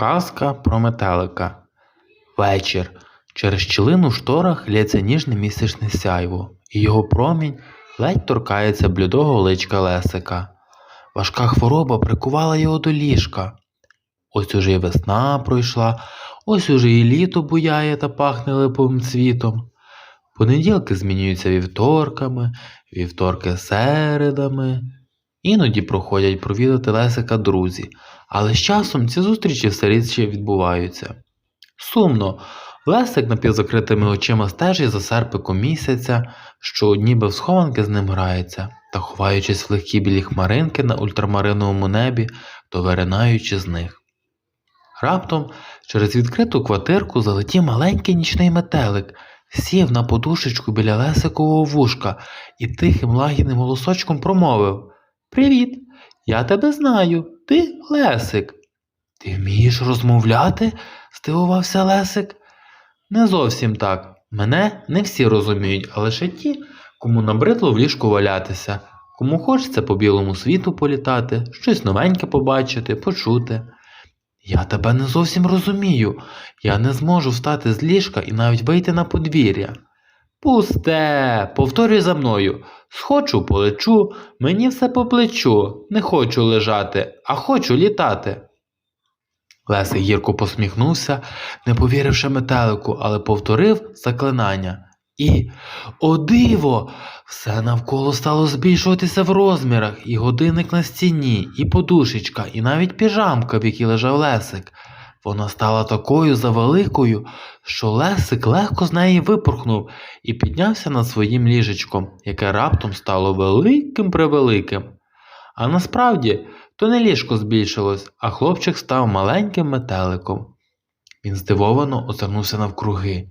Казка про метелика. Вечір. Через щілину в шторах лється ніжне місячне сяйво, і його промінь ледь торкається блідого личка Лесика. Важка хвороба прикувала його до ліжка. Ось уже й весна пройшла, ось уже і літо буяє та пахне липовим цвітом. Понеділки змінюються вівторками, вівторки середами. Іноді проходять провідати Лесика друзі, але з часом ці зустрічі все рідше відбуваються. Сумно, Лесик напівзакритими очима стежить за серпиком місяця, що ніби в схованки з ним грається, та ховаючись в легкі білі хмаринки на ультрамариновому небі, то виринаючи з них. Раптом через відкриту квартирку залетів маленький нічний метелик, сів на подушечку біля Лесикового вушка і тихим лагідним голосочком промовив Привіт, я тебе знаю, ти Лесик. Ти вмієш розмовляти? здивувався Лесик. Не зовсім так. Мене не всі розуміють, а лише ті, кому набридло в ліжку валятися, кому хочеться по білому світу політати, щось новеньке побачити, почути. Я тебе не зовсім розумію. Я не зможу встати з ліжка і навіть вийти на подвір'я. Пусте, повторюй за мною. Схочу, полечу, мені все по плечу. Не хочу лежати, а хочу літати. Лесик гірко посміхнувся, не повіривши метелику, але повторив заклинання. І, о диво! Все навколо стало збільшуватися в розмірах, і годинник на стіні, і подушечка, і навіть піжамка, в якій лежав Лесик. Вона стала такою завеликою, що Лесик легко з неї випорхнув і піднявся над своїм ліжечком, яке раптом стало великим превеликим. А насправді то не ліжко збільшилось, а хлопчик став маленьким метеликом. Він здивовано озирнувся навкруги.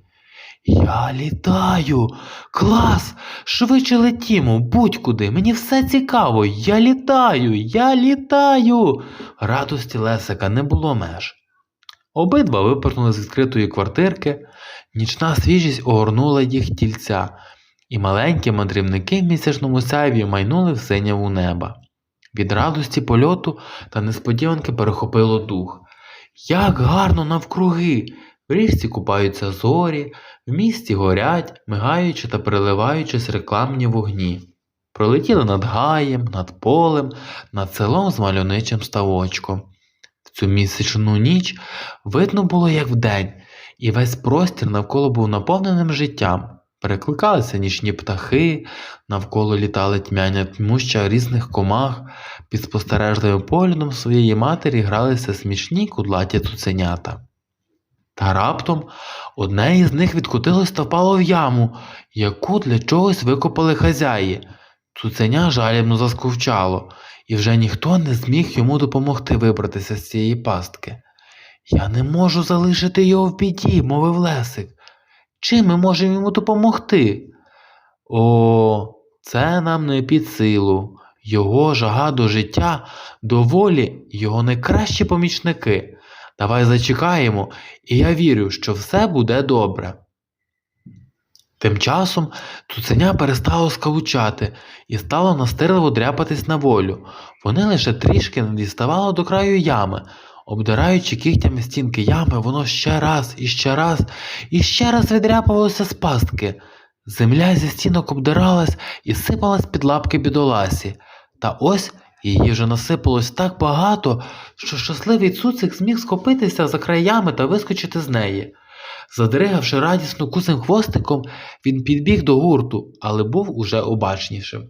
Я літаю. Клас! Швидше летімо, будь-куди. Мені все цікаво. Я літаю, я літаю. Радості Лесика не було меж. Обидва випорхнули з відкритої квартирки, нічна свіжість огорнула їх тільця, і маленькі мандрівники в місячному сяйві майнули в синяву неба. Від радості польоту та несподіванки перехопило дух. Як гарно навкруги! В річці купаються зорі, в місті горять, мигаючи та переливаючись рекламні вогні. Пролетіли над гаєм, над полем, над селом з мальовничим ставочком. Цю місячну ніч видно було, як вдень, і весь простір навколо був наповненим життям. Перекликалися нічні птахи, навколо літали тьмяня тьмуща різних комах, під спостережливим поглядом своєї матері гралися смішні кудлаті цуценята. Та раптом одне із них відкотилось та впало в яму, яку для чогось викопали хазяї. Цуценя жалібно засковчало, і вже ніхто не зміг йому допомогти вибратися з цієї пастки. Я не можу залишити його в біді, мовив Лесик. Чим ми можемо йому допомогти? О, це нам не під силу. Його жага до життя, до волі, його найкращі помічники. Давай зачекаємо, і я вірю, що все буде добре. Тим часом цуценя перестало скавучати і стало настирливо дряпатись на волю. Вони лише трішки не діставало до краю ями. Обдираючи кігтями стінки ями, воно ще раз і ще раз і ще раз відряпувалося з пастки. Земля зі стінок обдиралась і сипалась під лапки бідоласі. Та ось її вже насипалось так багато, що щасливий цуцик зміг схопитися за краями та вискочити з неї. Задригавши радісно кусим хвостиком, він підбіг до гурту, але був уже обачнішим.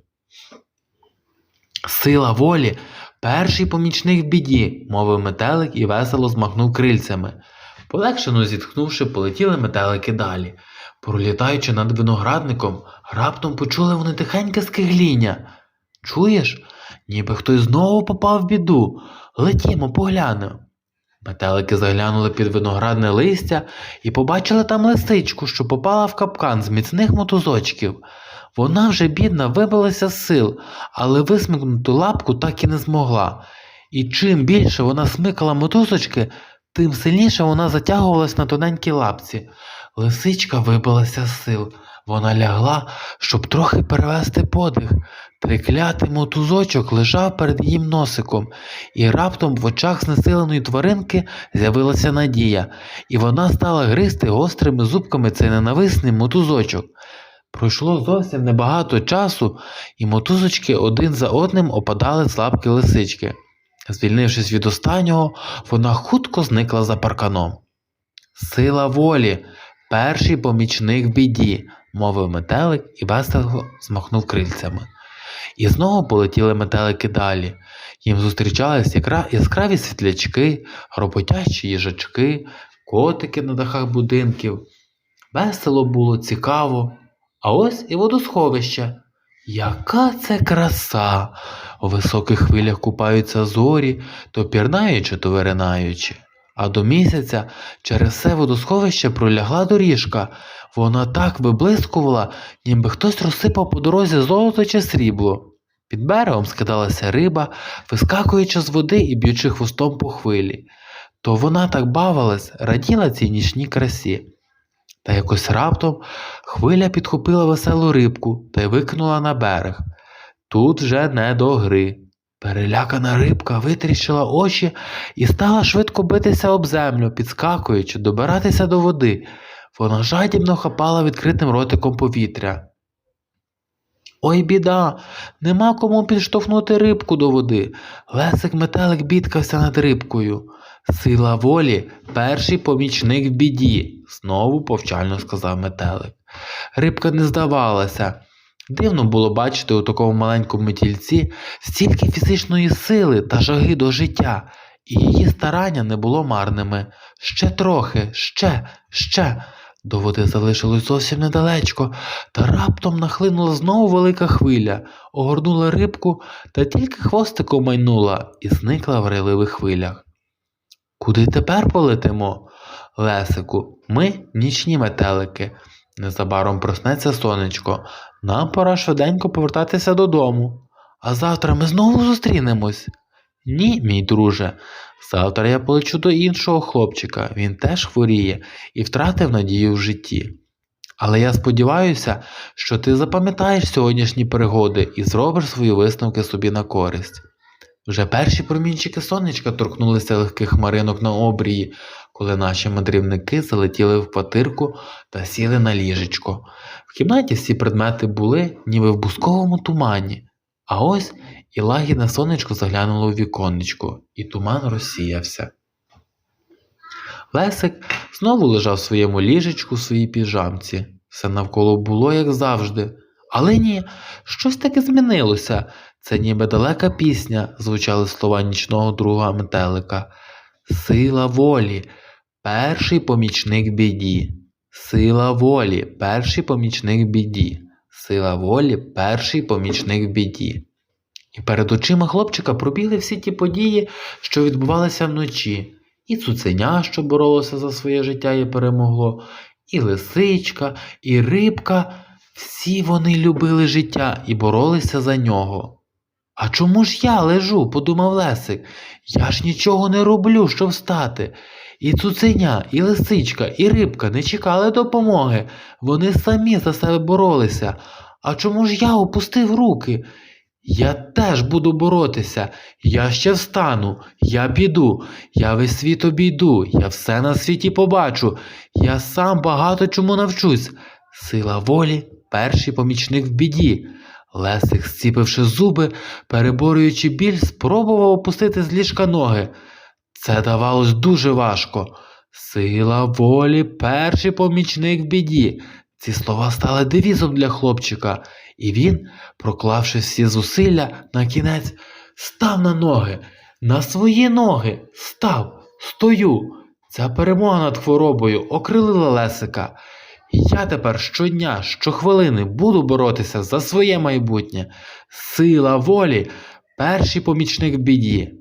Сила волі перший помічник в біді, мовив метелик і весело змахнув крильцями. Полегшено зітхнувши, полетіли метелики далі. Пролітаючи над виноградником, раптом почули вони тихеньке скигління. Чуєш, ніби хтось знову попав в біду. Летімо, поглянемо. Метелики заглянули під виноградне листя і побачили там лисичку, що попала в капкан з міцних мотузочків. Вона вже, бідна, вибилася з сил, але висмикнути лапку так і не змогла. І чим більше вона смикала мотузочки, тим сильніше вона затягувалась на тоненькій лапці. Лисичка вибилася з сил. Вона лягла, щоб трохи перевести подих, Триклятий мотузочок лежав перед її носиком, і раптом в очах знесиленої тваринки з'явилася надія, і вона стала гризти гострими зубками цей ненависний мотузочок. Пройшло зовсім небагато часу, і мотузочки один за одним опадали з лапки лисички. Звільнившись від останнього, вона хутко зникла за парканом. Сила волі, перший помічник в біді, мовив метелик і весело змахнув крильцями. І знову полетіли метелики далі. Їм зустрічались яскраві світлячки, роботячі їжачки, котики на дахах будинків. Весело було, цікаво. А ось і водосховище. Яка це краса! У високих хвилях купаються зорі, то пірнаючи, то виринаючи. А до місяця через все водосховище пролягла доріжка. Вона так виблискувала, ніби хтось розсипав по дорозі золото чи срібло. Під берегом скидалася риба, вискакуючи з води і б'ючи хвостом по хвилі. То вона так бавилась, раділа цій нічній красі. Та якось раптом хвиля підхопила веселу рибку та й викинула на берег. Тут вже не до гри. Перелякана рибка витріщила очі і стала швидко битися об землю, підскакуючи, добиратися до води. Вона жадібно хапала відкритим ротиком повітря. Ой, біда, нема кому підштовхнути рибку до води. Лесик метелик бідкався над рибкою. Сила волі перший помічник в біді, знову повчально сказав метелик. Рибка не здавалася. Дивно було бачити у такому маленькому тільці стільки фізичної сили та жаги до життя, і її старання не було марними. Ще трохи, ще, ще. До води залишилось зовсім недалечко, та раптом нахлинула знову велика хвиля, огорнула рибку та тільки хвостиком майнула і зникла в рейливих хвилях. Куди тепер полетимо? Лесику, ми нічні метелики. Незабаром проснеться сонечко. Нам пора швиденько повертатися додому. А завтра ми знову зустрінемось. Ні, мій друже. Завтра я полечу до іншого хлопчика, він теж хворіє і втратив надію в житті. Але я сподіваюся, що ти запам'ятаєш сьогоднішні пригоди і зробиш свої висновки собі на користь. Вже перші промінчики сонечка торкнулися легких хмаринок на обрії, коли наші мандрівники залетіли в патирку та сіли на ліжечко. В кімнаті всі предмети були, ніби в бусковому тумані, а ось і лагідне сонечко заглянуло у віконечко, і туман розсіявся. Лесик знову лежав в своєму ліжечку в своїй піжамці. Все навколо було, як завжди. Але ні, щось таке змінилося. Це ніби далека пісня, звучали слова нічного друга метелика. Сила волі, перший помічник біді. Сила волі, перший помічник біді. Сила волі, перший помічник біді. І перед очима хлопчика пробігли всі ті події, що відбувалися вночі. І цуценя, що боролося за своє життя і перемогло, і лисичка, і рибка. Всі вони любили життя і боролися за нього. А чому ж я лежу? подумав Лесик. Я ж нічого не роблю, щоб встати. І цуценя, і лисичка, і рибка не чекали допомоги. Вони самі за себе боролися. А чому ж я опустив руки? Я теж буду боротися, я ще встану, я піду, я весь світ обійду, я все на світі побачу, я сам багато чому навчусь. Сила волі перший помічник в біді. Лесик, зціпивши зуби, переборюючи біль, спробував опустити з ліжка ноги. Це давалось дуже важко. Сила волі перший помічник в біді. Ці слова стали девізом для хлопчика, і він, проклавши всі зусилля, на кінець став на ноги, на свої ноги, став, стою. Ця перемога над хворобою окрилила Лесика. Я тепер щодня, щохвилини буду боротися за своє майбутнє. Сила волі перший помічник біді.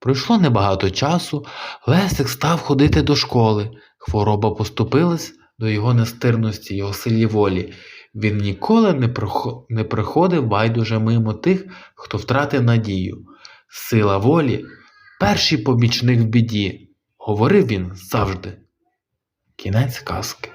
Пройшло небагато часу, Лесик став ходити до школи. Хвороба поступилась до його нестирності, його силі волі. Він ніколи не, прохо... не приходив байдуже мимо тих, хто втратив надію. Сила волі перший помічник в біді. Говорив він завжди. Кінець казки.